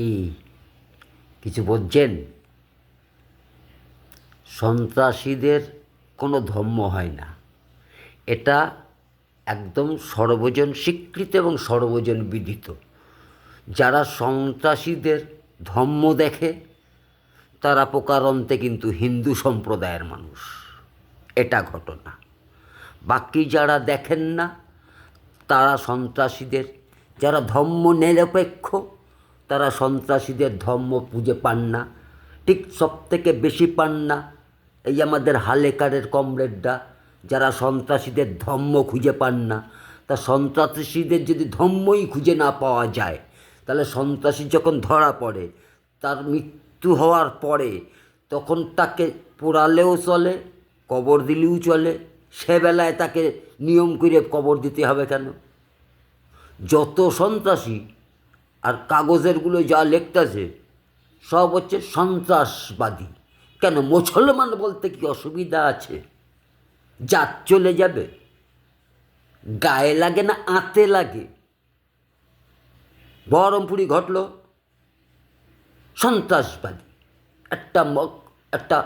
কি? কিছু বলছেন? সন্ত্রাসীদের কোনো ধর্ম হয় না। এটা একদম সর্বজন স্বীকৃত এবং সর্বজন বিদিত। যারা সন্ত্রাসীদের ধর্ম দেখে, তারা প্রকারান্তে কিন্তু হিন্দু সম্প্রদায়ের মানুষ। এটা ঘটনা। বাকি যারা দেখেন না, তারা সন্ত্রাসীদের, যারা ধর্ম নিরপেক্ষ তারা সন্ত্রাসীদের ধর্ম পুজো পান না। ঠিক সব থেকে বেশি পান না এই আমাদের হালেকারের কমরেডরা, যারা সন্ত্রাসীদের ধর্ম খুঁজে পান না। তা সন্ত্রাসীদের যদি ধর্মই খুঁজে না পাওয়া যায়, তাহলে সন্ত্রাসী যখন ধরা পড়ে, তার মৃত্যু হওয়ার পরে তখন তাকে পোড়ালেও চলে, কবর দিলেও চলে। সে বেলায় তাকে নিয়ম করে কবর দিতে হবে কেন? যত সন্ত্রাসী আর কাগজেরগুলো যা লিখতেছে, সব হচ্ছে সন্ত্রাসবাদী। কেন মুসলমান বলতে কি অসুবিধা আছে? জাত চলে যাবে, গায়ে লাগে না, আঁতে লাগে। বহরমপুরি ঘটল, সন্ত্রাসবাদী। একটা মক, একটা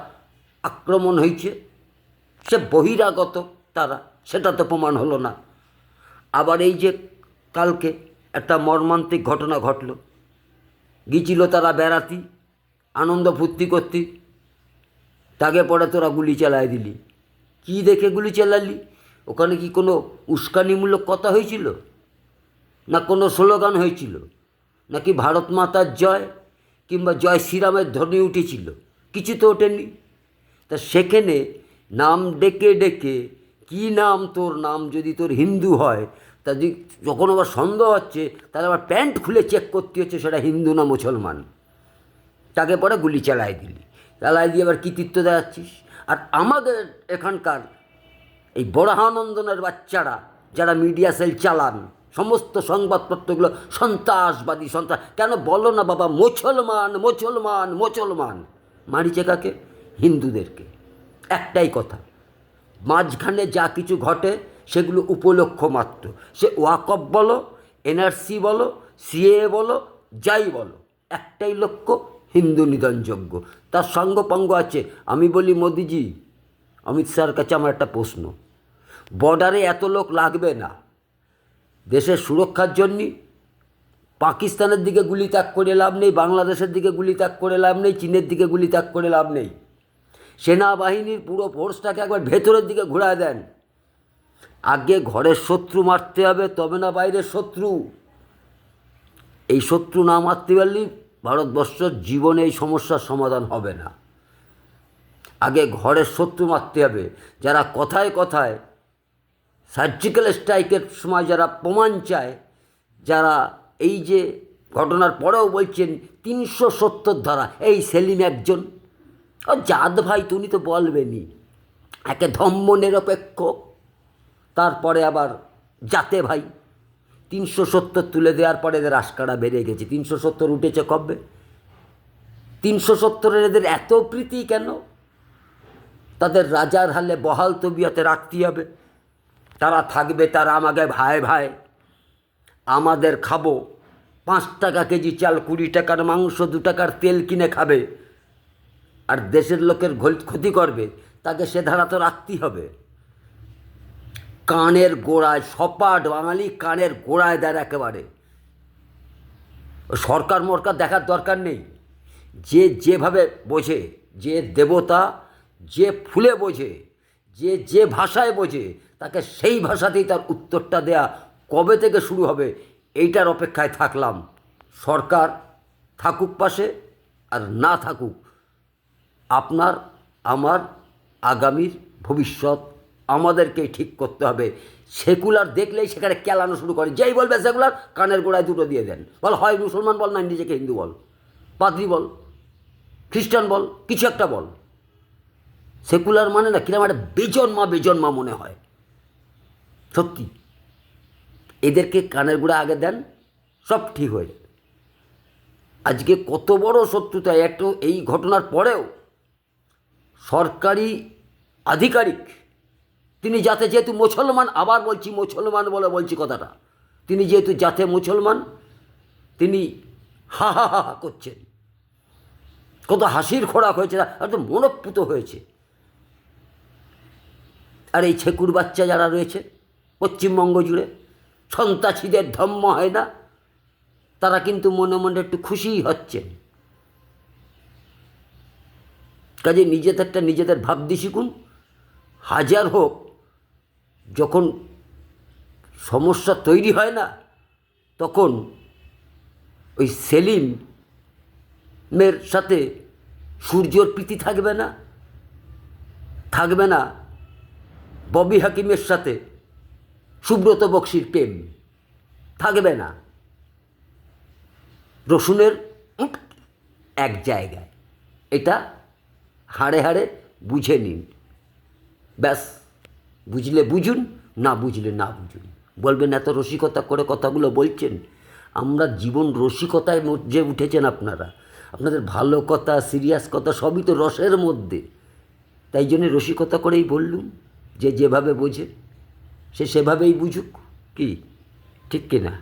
আক্রমণ হয়েছে, সে বহিরাগত তারা, সেটা তো প্রমাণ হলো না। আবার এই যে কালকে একটা মর্মান্তিক ঘটনা ঘটল। গিয়েছিল তারা বেড়াতি, আনন্দ ফুর্তি করতে। তাকে পরে তোরা গুলি চালায় দিলি। কি দেখে গুলি চালালি? ওখানে কি কোনো উস্কানিমূলক কথা হয়েছিল? না কোনো স্লোগান হয়েছিল? নাকি ভারত মাতার জয় কিংবা জয় শ্রীরামের ধ্বনি উঠেছিল? কিছু তো ওঠেনি। তা সেখানে নাম ডেকে ডেকে, কি নাম তোর নাম যদি তোর হিন্দু হয় তা যখন আবার সন্দেহ হচ্ছে, তাহলে আবার প্যান্ট খুলে চেক করতে হচ্ছে সেটা হিন্দু না মুসলমান। তাকে পরে গুলি চালাই দিলি। চালাই দিয়ে আবার কৃতিত্ব দেখাচ্ছিস? আর আমাদের এখানকার এই বরাহানন্দনের বাচ্চারা, যারা মিডিয়া সেল চালান, সমস্ত সংবাদপত্রগুলো সন্ত্রাসবাদী, সন্ত্রাস, কেন বলো না বাবা, মুসলমান মুসলমান মুসলমান। মারিছে কাকে? হিন্দুদেরকে। একটাই কথা, মাঝখানে যা কিছু ঘটে সেগুলো উপলক্ষ মাত্র। সে ওয়াকফ বলো, এনআরসি বলো সিএ বলো, যাই বলো, একটাই লক্ষ্য, হিন্দু নিধনযোগ্য তার সঙ্গপঙ্গ আছে। আমি বলি, মোদিজি, অমিত শাহর কাছে আমার একটা প্রশ্ন। বর্ডারে এত লোক লাগবে না। দেশের সুরক্ষার জন্য পাকিস্তানের দিকে গুলি ত্যাগ করে লাভ নেই, বাংলাদেশের দিকে গুলি ত্যাগ করে লাভ নেই, চীনের দিকে গুলি ত্যাগ করে লাভ নেই। সেনাবাহিনীর পুরো ফোর্সটাকে একবার ভেতরের দিকে ঘুরায় দেন। আগে ঘরের শত্রু মারতে হবে, তবে না বাইরের শত্রু। এই শত্রু না মারতে পারলেই ভারতবর্ষের জীবনে এই সমস্যার সমাধান হবে না। আগে ঘরের শত্রু মারতে হবে। যারা কথায় কথায় সার্জিক্যাল স্ট্রাইকের সময় যারা প্রমাণ চায়, যারা এই যে ঘটনার পরেও বলছেন তিনশো সত্তর ধারা, এই সেলিম একজন। জাত ভাই, তুমি তো বলবেনি একে ধম্ম নিরপেক্ষ তারপরে আবার জাতে ভাই। তিনশো সত্তর তুলে দেওয়ার পরে এদের আশকারা বেড়ে গেছে। তিনশো সত্তর উঠেছে কবে? তিনশো সত্তরের এদের এত প্রীতি কেন? তাদের রাজার হালে বহাল তবিয়তে রাখতে হবে। তারা থাকবে তারা আমাকে ভাই ভাই। আমাদের খাব। পাঁচ টাকা কেজি চাল, কুড়ি টাকার মাংস, দু টাকার তেল কিনে খাবে। আর দেশের লোকের ক্ষতি করবে। তাকে সে ধারা তো রাখতেই হবে। কানের গোড়ায়, সপাট বাঙালি কানের গোড়ায় দেয় একেবারে। সরকার মরকার দেখার দরকার নেই। যে যেভাবে বোঝে, যে দেবতা যে ফুলে বোঝে, যে যে ভাষায় বোঝে, তাকে সেই ভাষাতেই তার উত্তরটা দেয়া কবে থেকে শুরু হবে, এইটার অপেক্ষায় থাকলাম। সরকার থাকুক পাশে আর না থাকুক, আপনার, আমার, আগামীর ভবিষ্যৎ আমাদেরকেই ঠিক করতে হবে। সেকুলার দেখলেই সেখানে কেলানো শুরু করে। যেই বলবে সেকুলার, কানের গোড়ায় দুটো দিয়ে দেন। বল, হয় মুসলমান বল না নিজেকে হিন্দু বল? পাদ্রি বল? খ্রিস্টান বল? কিছু একটা বল। সেকুলার মানে না কিরম একটা বেজন্মা বেজন্মা মনে হয়। সত্যি। এদেরকে কানের গোড়া আগে দেন, সব ঠিক হয়ে যাবে। আজকে কত বড় শত্রুতা, একটু এই ঘটনার পরেও সরকারি আধিকারিক তিনি যাতে যেহেতু মুসলমান, আবার বলছি মুসলমান বলে বলছি কথাটা। তিনি যেহেতু যাতে মুসলমান, তিনি হা হা হা হা করছেন। কত হাসির খোরাক হয়েছে একদম মনপ্পুত হয়েছে। আর এই ছেকুর বাচ্চা যারা রয়েছে, পশ্চিমবঙ্গ জুড়ে, সন্ত্রাসীদের ধম্ম হয় না, তারা কিন্তু মনে মনে একটু খুশিই হচ্ছেন। কাজে নিজেদেরটা নিজেদের ভাবতে শিখুন হাজার হোক যখন সমস্যা তৈরি হয় না, তখন ওই সেলিমের সাথে সূর্যর প্রীতি থাকবে না থাকবে না ববি হাকিমের সাথে সুব্রত বক্সির প্রেম, থাকবে না। রসুনের এক জায়গায়, এটা হাড়ে হাড়ে বুঝে নিন। ব্যাস। বুঝলে বুঝুন, না বুঝলে না বুঝুন। বলবেন এত রসিকতা করে কথাগুলো বলছেন। আমরা জীবন রসিকতায় মধ্যে উঠেছেন আপনারা, আপনাদের ভালো কথা, সিরিয়াস কথা সবই তো রসের মধ্যে। তাই জন্য রসিকতা করেই বললুম, যে যেভাবে বোঝে, সে সেভাবেই বুঝুক। কি? ঠিক কিনা?